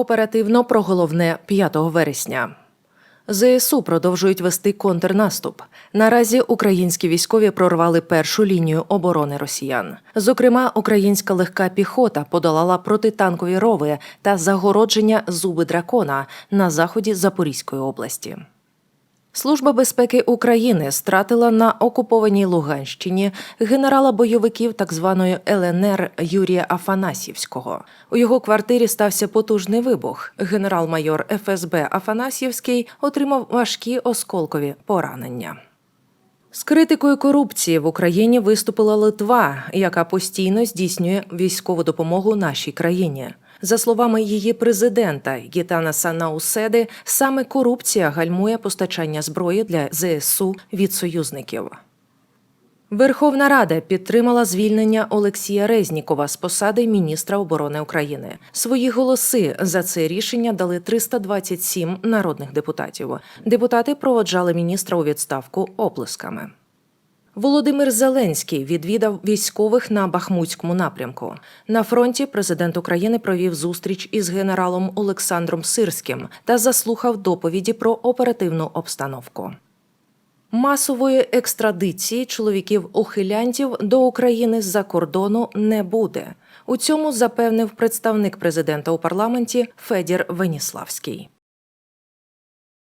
Оперативно про головне 5 вересня. ЗСУ продовжують вести контрнаступ. Наразі українські військові прорвали першу лінію оборони росіян. Зокрема, українська легка піхота подолала протитанкові рови та загородження зуби дракона на заході Запорізької області. Служба безпеки України стратила на окупованій Луганщині генерала бойовиків так званої ЛНР Юрія Афанасівського. У його квартирі стався потужний вибух. Генерал-майор ФСБ Афанасівський отримав важкі осколкові поранення. З критикою корупції в Україні виступила Литва, яка постійно здійснює військову допомогу нашій країні. За словами її президента Гітанаса Науседи, саме корупція гальмує постачання зброї для ЗСУ від союзників. Верховна Рада підтримала звільнення Олексія Резнікова з посади міністра оборони України. Свої голоси за це рішення дали 327 народних депутатів. Депутати проводжали міністра у відставку оплесками. Володимир Зеленський відвідав військових на Бахмутському напрямку. На фронті президент України провів зустріч із генералом Олександром Сирським та заслухав доповіді про оперативну обстановку. Масової екстрадиції чоловіків-ухилянтів до України з-за кордону не буде. У цьому запевнив представник президента у парламенті Федір Веніславський.